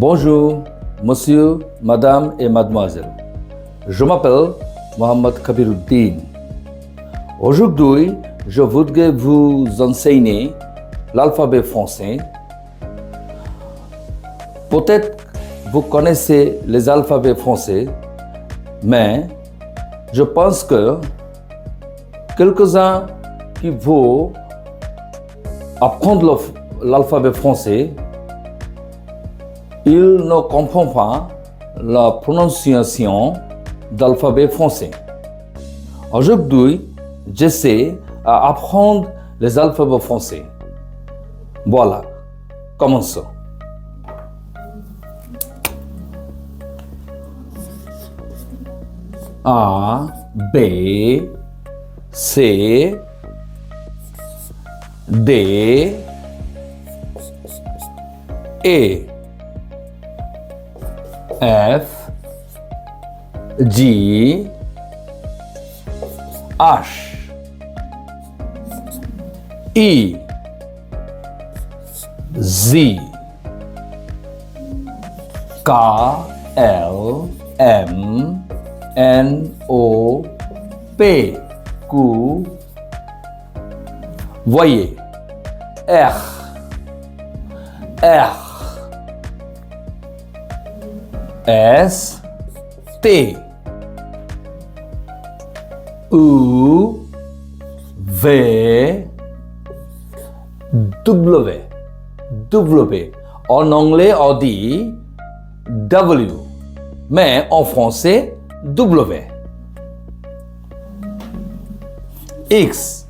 Bonjour, monsieur, madame et mademoiselle. Je m'appelle Mohamed Kabiruddin. Aujourd'hui, je voudrais vous enseigner l'alphabet français. Peut-être vous connaissez les alphabets français, mais je pense que quelques-uns qui vont apprendre l'alph- l'alphabet français, ils ne comprennent pas la prononciation d'alphabet français. Aujourd'hui, j'essaie à apprendre les alphabets français. Voilà, commençons. A, B, C, D, E, F, G, H, Z, K, L, M, N, O, P, Q, voyez, R, R, S, T, U, V, W, W. En anglais, on dit W, mais en français, W. X,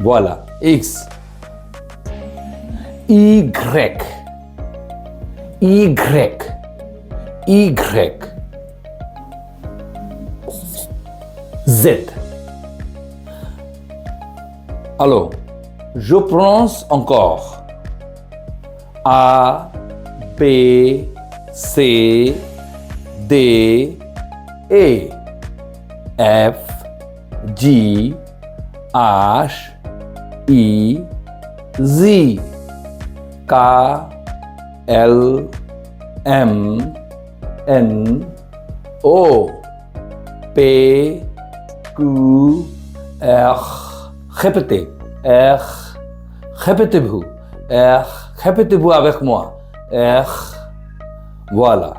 voilà, X. Y, Y, Y. Z. Alors, je prononce encore A, B, C, D, E, F, G, H, I, Z, K, L, M, N, O, P, Q, R, répétez, R, répétez-vous, R, répétez-vous avec moi, R, voilà,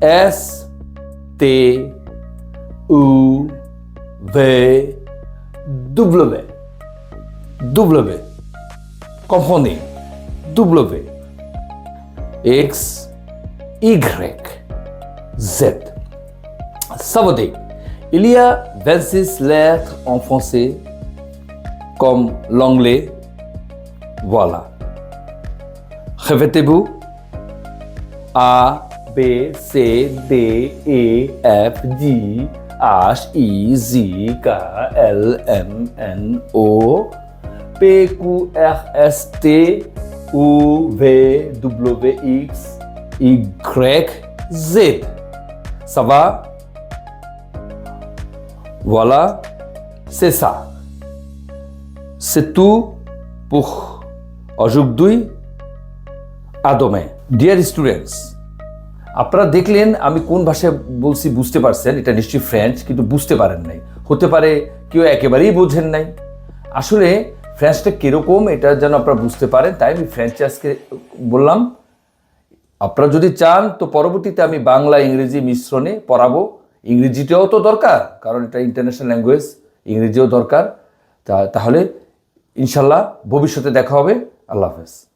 S, T, U, V, W, W, comprenez, W, X, Z. Ça il y a 26 lettres en français, comme l'anglais. Voilà. Répétez-vous. A, B, C, D, E, F, G, H, I, Z, K, L, M, N, O, P, Q, R, S, T, U, V, W, X, Z. Ça va? Voilà, c'est ça. C'est tout pour aujourd'hui. À demain. Dear students, আপনারা দেখলেন আমি কোন ভাষায় বলছি বুঝতে পারছেন এটা নিশ্চয়ই ফ্রেঞ্চ কিন্তু বুঝতে পারেন নাই হতে পারে কেউ একেবারেই বোঝেন নাই আসলে ফ্রেঞ্চটা কীরকম এটা যেন আপনারা বুঝতে পারেন তাই আমি ফ্রেঞ্চে আজকে বললাম আপনারা যদি চান, তো পরবর্তীতে আমি বাংলা ইংরেজি মিশ্রণে পড়াবো। ইংরেজিটাও তো দরকার, কারণ এটা ইন্টারন্যাশনাল ল্যাঙ্গুয়েজ ইংরেজিও দরকার। তা, তাহলে ইনশাল্লাহ ভবিষ্যতে দেখা হবে। আল্লাহ হাফেজ।